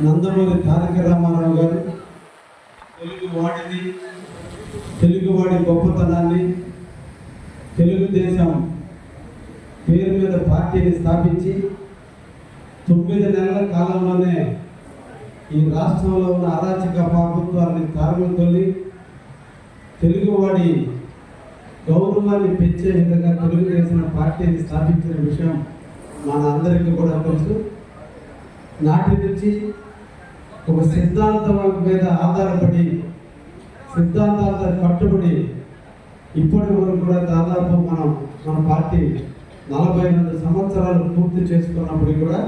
నందమూరి తారక రామారావు గారు తెలుగు వాడిని తెలుగువాడి గొప్పతనాన్ని తెలుగుదేశం పేరు మీద పార్టీని స్థాపించి తొమ్మిది నెలల కాలంలోనే ఈ రాష్ట్రంలో ఉన్న అరాచక ప్రభుత్వాన్ని తారులు తొలి తెలుగువాడి గౌరవాన్ని పెంచే విధంగా తెలుగుదేశం పార్టీని స్థాపించిన విషయం మన అందరికీ కూడా తెలుసు. నాటి నుంచి ఒక సిద్ధాంతం మీద ఆధారపడి సిద్ధాంతాలతో కట్టుబడి ఇప్పటి వరకు కూడా దాదాపు మనం మన పార్టీ నలభై రెండు సంవత్సరాలు పూర్తి చేసుకున్నప్పటికీ కూడా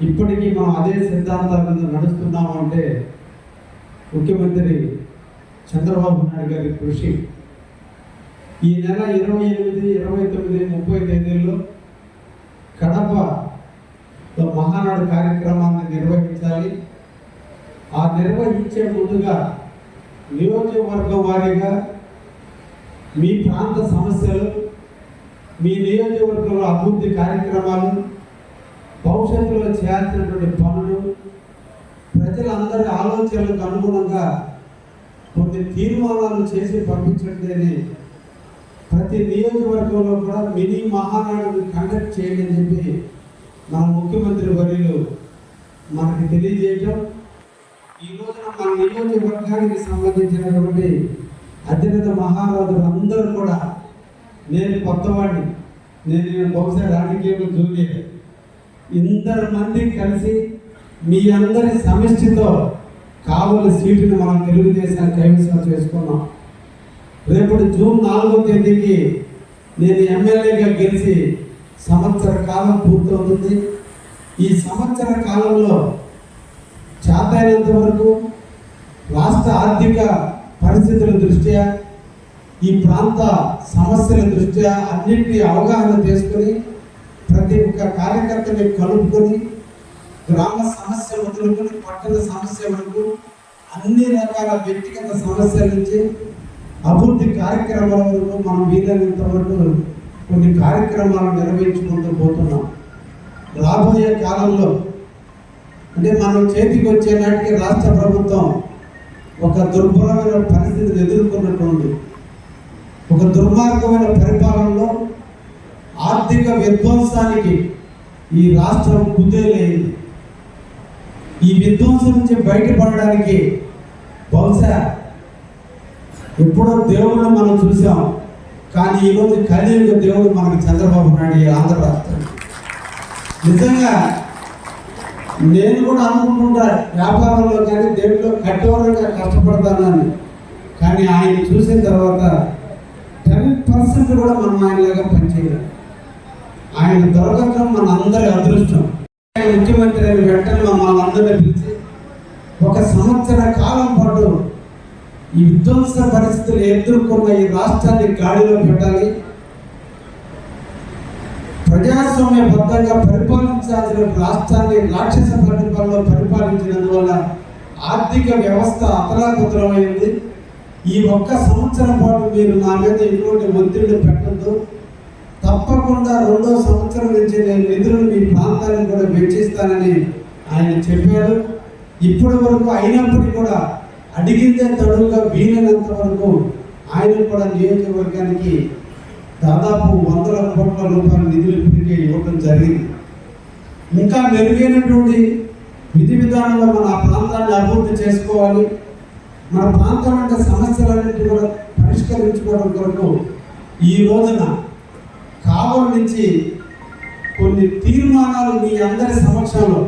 ఇప్పటికీ మనం అదే సిద్ధాంతాల మీద నడుస్తున్నాము అంటే ముఖ్యమంత్రి చంద్రబాబు నాయుడు గారి కృషి. ఈ నెల ఇరవై ఎనిమిది ఇరవై తొమ్మిది ముప్పై తేదీల్లో కడప మహానాడు కార్యక్రమాన్ని నిర్వహించాలి. ఆ నిర్వహించే ముందుగా నియోజకవర్గం వారీగా మీ ప్రాంత సమస్యలు మీ నియోజకవర్గంలో అభివృద్ధి కార్యక్రమాలు భవిష్యత్తులో చేయాల్సినటువంటి పనులు ప్రజలందరి ఆలోచనలకు అనుగుణంగా కొన్ని తీర్మానాలు చేసి పంపించండి ప్రతి నియోజకవర్గంలో కూడా మినీ మహానాడుని కండక్ట్ చేయడం. మన ముఖ్యమంత్రి వర్యులు మనకి తెలియజేయటం. ఈ రోజున మన నియోజకవర్గానికి సంబంధించినటువంటి అత్యున్నత మహారాజులు అందరూ కూడా నేను కొత్తవాడిని. నేను నేను బహుశా రాజకీయంలో జూనియర్ ఇందరు మంది కలిసి మీ అందరి సమిష్టితో కావలి సీటుని మనం తెలుగుదేశాన్ని కైవసం చేసుకున్నాం. రేపటి జూన్ నాలుగో తేదీకి నేను ఎమ్మెల్యేగా గెలిచి సంవత్సర కాలం పూర్తవుతుంది. ఈ సంవత్సర కాలంలో చేతైనంత వరకు రాష్ట్ర ఆర్థిక పరిస్థితుల దృష్ట్యా ఈ ప్రాంత సమస్యల దృష్ట్యా అన్నింటినీ అవగాహన చేసుకొని ప్రతి ఒక్క కార్యకర్తని కలుపుకొని గ్రామ సమస్య మొదలుకొని పట్టణ సమస్య వరకు అన్ని రకాల వ్యక్తిగత సమస్యల నుంచి అభివృద్ధి కార్యక్రమాల వరకు మనం వీలైనంత వరకు కొన్ని కార్యక్రమాలు నిర్వహించుకుంటూ పోతున్నాం. రాబోయే కాలంలో అంటే మనం చేతికి వచ్చే నాటికి రాష్ట్ర ప్రభుత్వం ఒక దుర్భరమైన పరిస్థితిని ఎదుర్కొన్నటువంటి ఒక దుర్మార్గమైన పరిపాలనలో ఆర్థిక విధ్వంసానికి ఈ రాష్ట్రం కుదేలైంది. ఈ విధ్వంసం నుంచి బయటపడడానికి బహుశా ఎప్పుడో దేవుళ్ళు మనం చూసాం. కానీ ఈరోజు కలియుగ దేవుడు మనకి చంద్రబాబు నాయుడు ఈ ఆంధ్ర రాష్ట్రం. నిజంగా నేను కూడా అనుకుంటుంటా వ్యాపారంలో కానీ దేవుడిలో కఠోరంగా కష్టపడతానని. కానీ ఆయన చూసిన తర్వాత టెన్ పర్సెంట్ కూడా మనం ఆయనలాగా పనిచేయలేం ఆయన దొరకటం మన అందరి అదృష్టం. ముఖ్యమంత్రి అయిన వెంటనే మమ్మల్ని అందరినీ పిలిచి ఒక సంవత్సర కాలం పాటు ఈ విధ్వంస పరిస్థితులు ఎదుర్కొన్న ఈ రాష్ట్రాన్ని గాడిలో పెట్టాలి. ప్రజాస్వామ్యబద్ధంగా పరిపాలించాల్సిన రాష్ట్రాన్ని రాక్షస పరిపాలనలో పరిపాలించినందువల్ల ఆర్థిక వ్యవస్థ అతలాకుతలమైంది ఈ ఒక్క సంవత్సరం పాటు మీరు నా మీద ఎటువంటి ఒత్తిడి పెట్టద్దు. తప్పకుండా రెండో సంవత్సరం నుంచి నేను నిధులను మీ ప్రాంతానికి కూడా వెచ్చిస్తానని ఆయన చెప్పారు. ఇప్పటి వరకు అయినప్పటికీ కూడా అడిగిందే తడుగా వీలైనంత వరకు ఆయన కూడా నియోజకవర్గానికి దాదాపు వందల కోట్ల రూపాయల నిధులు ఇప్పటికే ఇవ్వడం జరిగింది. ఇంకా మెరుగైనటువంటి విధి విధానంలో మన ఆ ప్రాంతాన్ని అభివృద్ధి చేసుకోవాలి. మన ప్రాంతం అంటే సమస్యలన్నింటినీ కూడా పరిష్కరించుకోవడం కొరకు ఈ రోజున కావలి నుంచి కొన్ని తీర్మానాలు మీ అందరి సమక్షంలో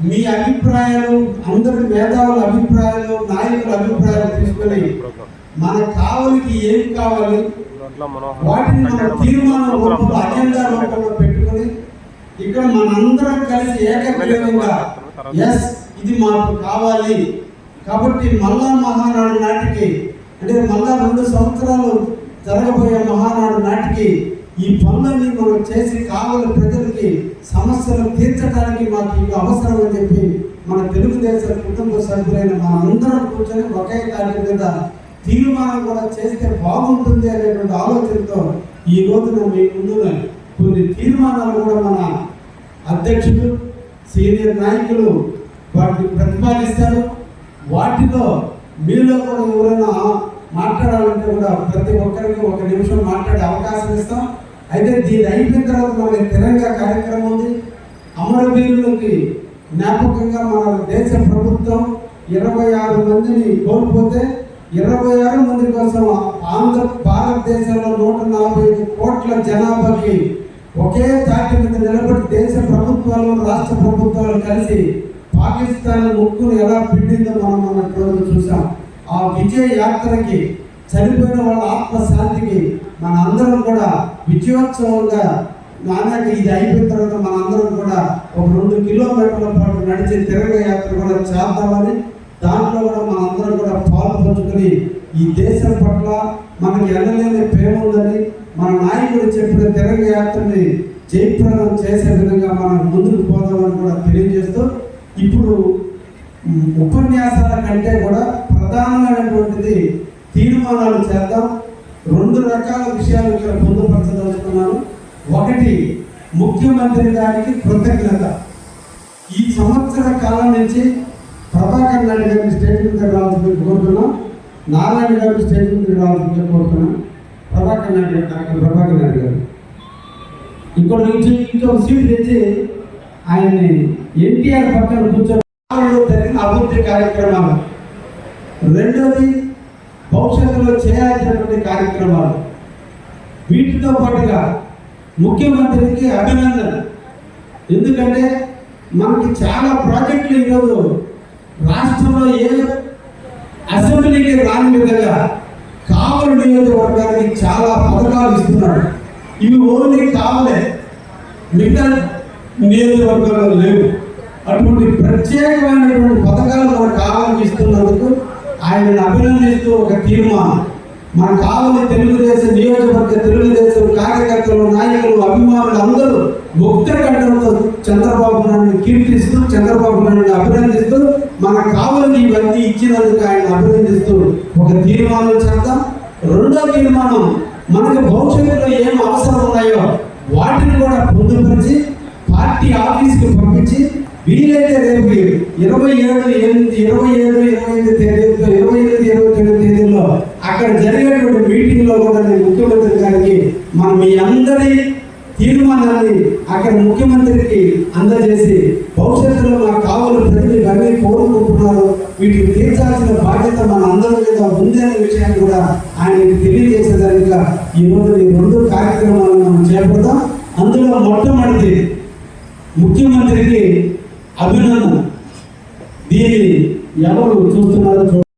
మీ అభిప్రాయాలు అందరి మేధావుల అభిప్రాయాలు నాయకుల అభిప్రాయాలు తీసుకొని మన కావలికి ఏం కావాలి? వాటిని మనం తీర్మానం రూపంలో అజెండా రూపంలో పెట్టుకొని ఇక్కడ మనందరం కలిసి ఏకగ్రీవంగా ఎస్ ఇది మాకు కావాలి. కాబట్టి మళ్ళా మహానాడు నాటికి అంటే మళ్ళా రెండు సంవత్సరాలు జరగబోయే మహానాడు నాటికి ఈ పనులన్నీ మనం చేసి కావాలి ప్రజలకి సమస్యలు తీర్చడానికి మాకు ఇవి అవసరం అని చెప్పి మన తెలుగుదేశం కుటుంబ సభ్యులైన మనందరం కూర్చొని ఒకే దాని మీద తీర్మానం కూడా చేస్తే బాగుంటుంది అనేటువంటి ఆలోచనతో ఈ రోజున మీ ముందు కొన్ని తీర్మానాలు కూడా మన అధ్యక్షులు సీనియర్ నాయకులు వాటిని ప్రతిపాదిస్తారు. వాటిలో మీలో కూడా ఎవరైనా మాట్లాడాలంటే కూడా ప్రతి ఒక్కరికి ఒక నిమిషం మాట్లాడే అవకాశం ఇస్తాం. అయితే దీని అయిపోయిన తర్వాత మనకి తిరంగా కార్యక్రమం ఉంది. అమరవీరులకి జ్ఞాపకంగా మన దేశ ప్రభుత్వం ఇరవై ఆరు మందిని కోల్పోతే ఇరవై ఆరు మంది కోసం ఆంధ్ర భారతదేశంలో నూట నలభై ఐదు కోట్ల జనాభాకి ఒకే తాటి మీద నిలబడి దేశ ప్రభుత్వాలు రాష్ట్ర ప్రభుత్వాలు కలిసి పాకిస్తాన్ ముక్కును ఎలా పిండిందో మనం మన చూసాం ఆ విజయ యాత్రకి చనిపోయిన వాళ్ళ ఆత్మశాంతికి మన అందరం కూడా విజయోత్సవంగా నాన్నక ఇది అయిపోయిన తర్వాత మన అందరం కూడా ఒక రెండు కిలోమీటర్ల పాటు నడిచే తిరగ యాత్ర కూడా చేద్దామని దాంట్లో కూడా మన అందరం కూడా పాలు పంచుకొని ఈ దేశం పట్ల మనకి ఎనలేని ప్రేమ ఉందని మన నాయకుడు చెప్పిన తిరగ యాత్రని జయప్రదం చేసే విధంగా మనం ముందుకు పోదామని కూడా తెలియజేస్తూ ఇప్పుడు ఉపన్యాసాల కంటే కూడా ప్రధానమైనటువంటిది తీర్మానాలు చేద్దాం. రకాల విషయాలు ఇక్కడ పొందుపరచదలుచుకున్నాను ఒకటి ముఖ్యమంత్రి గారికి కృతజ్ఞత. ఈ సంవత్సర కాలం నుంచి ప్రభాకర్ నాయుడు గారి స్టేట్ మీద రావాల్సింది కోరుతున్నాం. నారాయణ గారి స్టేట్ మీద రావాల్సింది కోరుతున్నాం. ప్రభాకర్ నాయుడు గారు డాక్టర్ ప్రభాకర్ నాయుడు గారు. ఇక్కడ నుంచి ఇంకో సీట్ తెచ్చి ఆయన్ని ఎన్టీఆర్ పక్కన కూర్చొని జరిగిన అభివృద్ధి కార్యక్రమాలు. రెండోది భవిష్యత్తులో చేయాల్సినటువంటి కార్యక్రమాలు. వీటితో పాటుగా ముఖ్యమంత్రికి అభినందన ఎందుకంటే మనకి చాలా ప్రాజెక్టులు ఈరోజు రాష్ట్రంలో ఏ అసెంబ్లీకి రాని విధంగా కావలి నియోజకవర్గానికి చాలా పథకాలు ఇస్తున్నాడు. ఇవి ఓన్లీ కావలే. మిగతా నియోజకవర్గాల్లో లేవు. అటువంటి ప్రత్యేకమైనటువంటి పథకాలు మనకు కావాలని ఇస్తున్నందుకు ఆయనను అభినందిస్తూ ఒక తీర్మానం. మన కావలి తెలుగుదేశం నియోజకవర్గ తెలుగుదేశం కార్యకర్తలు నాయకులు అభిమానులు అందరూ ముక్త కంఠంతో చంద్రబాబు నాయుడు కీర్తిస్తూ చంద్రబాబు నాయుడు అభినందిస్తూ మన కావలికి ఇవన్నీ ఇచ్చినందుకు ఆయన అభినందిస్తూ ఒక తీర్మానం చేద్దాం. రెండో తీర్మానం మనకు భవిష్యత్తులో ఏం అవసరం ఉన్నాయో వాటిని కూడా పొందుపరిచి పార్టీ ఆఫీస్కి పంపించి వీలైతే రేపు ఇరవై ఏడు ఎనిమిది ఇరవై ఏడు ఇరవై ఎనిమిది తేదీ ఇరవై ఎనిమిది ఇరవై తొమ్మిది తేదీల్లో అక్కడ జరిగేటువంటి మీటింగ్లో కూడా నేను ముఖ్యమంత్రి గారికి మన మీ అందరి తీర్మానాన్ని అక్కడ ముఖ్యమంత్రికి అందజేసి భవిష్యత్తులో నాకు కావాలి ప్రజలు ఇవన్నీ కోరుకుంటున్నారు. వీటిని తీర్చాల్సిన బాధ్యత మన అందరి మీద ఉంది అనే విషయాన్ని కూడా ఆయనకి తెలియజేసేదానిగా ఈరోజు ఈ రెండు కార్యక్రమాలను మనం చేపడతాం. అందులో మొట్టమొదటి ముఖ్యమంత్రికి అభినందన. దీన్ని ఎవరు చూస్తున్నారో చూ